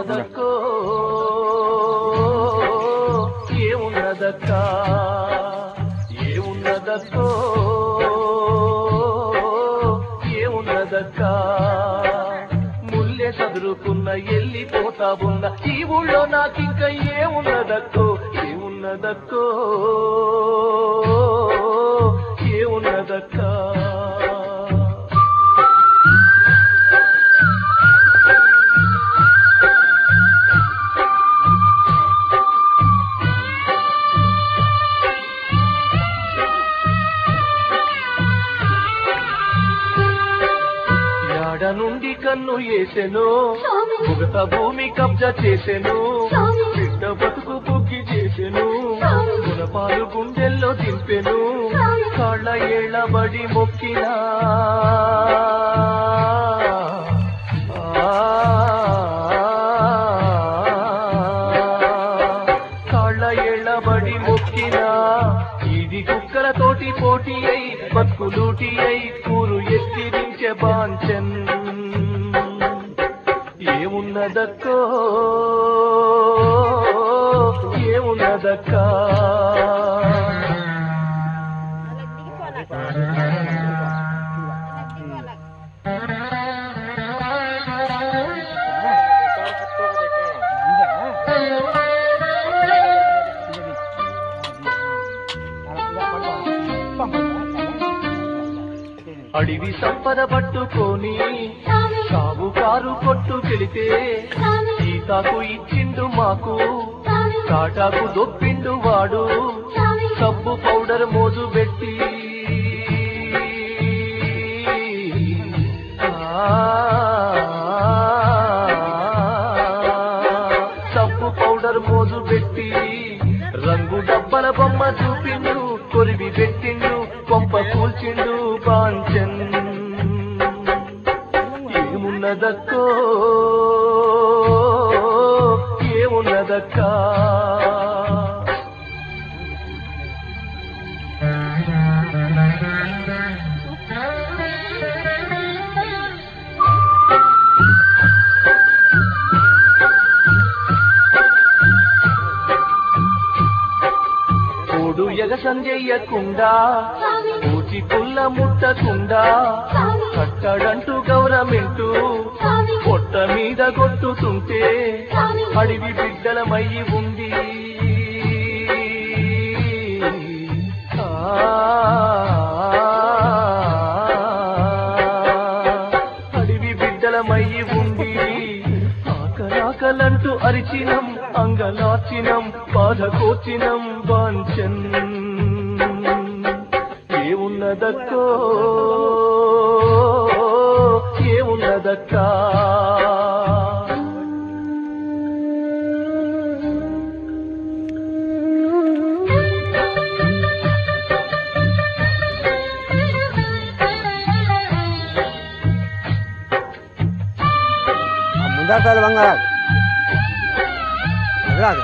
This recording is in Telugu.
ఏమున్నదక్కో ఏమున్నదక్క ఏమున్నదక్కో ఏమున్నదక్క ముల్లె చదురుకున్న ఎల్లిపోతా ఉన్న ఈ ఊళ్ళో నాకింక ఏమున్నదక్కో ఏమున్నదక్కో నుండి కన్ను వేసెను ముగత భూమి కబ్జా చేసెను. బిడ్డ బతుకు బుగ్గి చేసెను. గుణపాలు గుండెల్లో దింపెను. కాళ్ళ ఏళ్ళ బడి మొక్కినా. కుక్కలతోటి పోటీ అయి బతుకులూటి అయి కూరు ఎత్తిరించే బాంచన్. ఏమున్నదక్కో? ఏమున్నదక్కా? అడివి సంపద పట్టుకొని సాగుకారు కొట్టు కెళితే సీతాకు ఇచ్చిండు మాకు కాటాకు దొప్పిండు వాడు సబ్బు పౌడర్ మోజు పెట్టి. సబ్బు పౌడర్ మోజు పెట్టి రంగు డబ్బల బొమ్మ చూపిండు. కొరివి పెట్టిండు కొంప కూల్చిండు పాంచన్. ఏమున్నదక్కో? ఏమున్నదక్కా? ఎగసం చెయ్యకుండా పూచి పుల్ల ముట్టకుండా కట్టడంటూ గౌరమెంటూ పొట్ట మీద కొట్టుతుంటే అడివి బిడ్డలమయ్యి ఉంది. అడివి బిడ్డలమయ్యి ఉంది. ఆకలాకలంటూ అరిచినం అంగలాచినం బాధ కోచినం వాంచన్ ఏమున్నదక్కో ఏమున్నదక్కా ముందర బంగారాలు రాదు